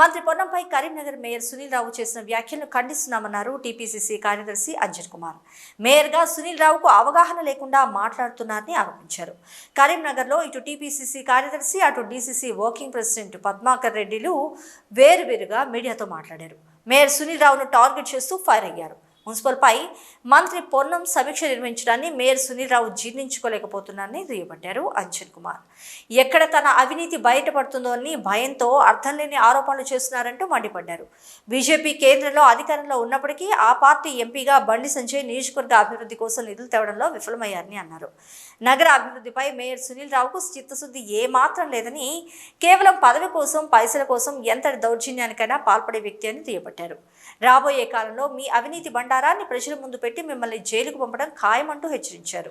మంత్రి పొన్నంపై కరీంనగర్ మేయర్ సునీల్ రావు చేసిన వ్యాఖ్యలను ఖండిస్తున్నామన్నారు టీపీసీసీ కార్యదర్శి అంజన్ కుమార్. మేయర్గా సునీల్ రావుకు అవగాహన లేకుండా మాట్లాడుతున్నారని ఆరోపించారు. కరీంనగర్లో ఇటు టీపీసీసీ కార్యదర్శి అటు డీసీసీ వర్కింగ్ ప్రెసిడెంట్ పద్మాకర్ రెడ్డిలు వేరువేరుగా మీడియాతో మాట్లాడారు. మేయర్ సునీల్ రావును టార్గెట్ చేస్తూ ఫైర్ అయ్యారు. మున్సిపల్పై మంత్రి పొన్నం సమీక్ష నిర్వహించడాన్ని మేయర్ సునీల్ రావు జీర్ణించుకోలేకపోతున్నారని దుయ్యబట్టారు అంజన్ కుమార్. ఎక్కడ తన అవినీతి బయటపడుతుందో అని భయంతో అర్థం లేని ఆరోపణలు చేస్తున్నారంటూ మండిపడ్డారు. బీజేపీ కేంద్రంలో అధికారంలో ఉన్నప్పటికీ ఆ పార్టీ ఎంపీగా బండి సంజయ్ నియోజకవర్గ అభివృద్ధి కోసం నిధులు తేవడంలో విఫలమయ్యారని అన్నారు. నగర అభివృద్ధిపై మేయర్ సునీల్ రావుకు చిత్తశుద్ధి ఏమాత్రం లేదని కేవలం పదవి కోసం పైసల కోసం ఎంతటి దౌర్జన్యానికైనా పాల్పడే వ్యక్తి అని దుయ్యబట్టారు. రాబోయే కాలంలో మీ అవినీతి బండ బండారాన్ని ప్రజల ముందు పెట్టి మిమ్మల్ని జైలుకు పంపడం ఖాయమంటూ హెచ్చరించారు.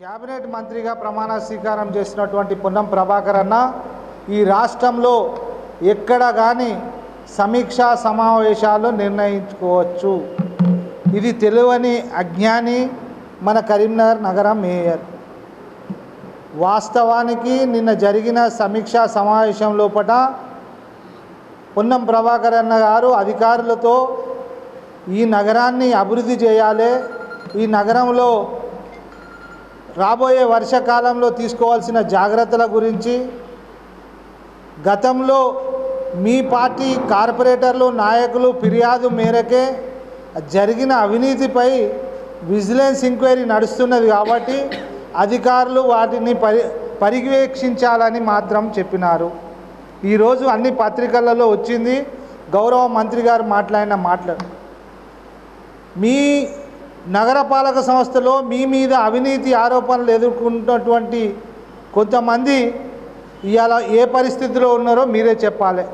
కేబినెట్ మంత్రిగా ప్రమాణ స్వీకారం చేసినటువంటి పొన్నం ప్రభాకర్ అన్న ఈ రాష్ట్రంలో ఎక్కడ కానీ సమీక్షా సమావేశాలు నిర్ణయించుకోవచ్చు. ఇది తెలియని అజ్ఞాని మన కరీంనగర్ నగర మేయర్. వాస్తవానికి నిన్న జరిగిన సమీక్షా సమావేశం లోపల పొన్నం ప్రభాకర్ అన్న గారు అధికారులతో ఈ నగరాన్ని అభివృద్ధి చేయాలి. ఈ నగరంలో రాబోయే వర్షాకాలంలో తీసుకోవాల్సిన జాగ్రత్తల గురించి గతంలో మీ పార్టీ కార్పొరేటర్లు నాయకులు ఫిర్యాదు మేరకే జరిగిన అవినీతిపై విజిలెన్స్ ఎంక్వైరీ నడుస్తున్నది కాబట్టి అధికారులు వాటిని పరి పర్యవేక్షించాలని మాత్రం చెప్పినారు. ఈరోజు అన్ని పత్రికలలో వచ్చింది. గౌరవ మంత్రి గారు మాట్లాడిన మాట్లాడు మీ నగరపాలక సంస్థలో మీ మీద అవినీతి ఆరోపణలు ఎదుర్కొంటున్నటువంటి కొంతమంది ఇవాళ ఏ పరిస్థితిలో ఉన్నారో మీరే చెప్పాలి.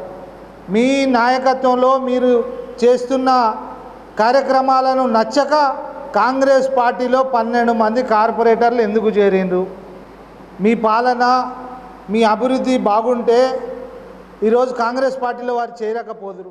మీ నాయకత్వంలో మీరు చేస్తున్న కార్యక్రమాలను నచ్చక కాంగ్రెస్ పార్టీలో పన్నెండు మంది కార్పొరేటర్లు ఎందుకు చేరిండ్రు? మీ పాలన మీ అభివృద్ధి బాగుంటే ఈరోజు కాంగ్రెస్ పార్టీలో వారు చేరకపోదురు.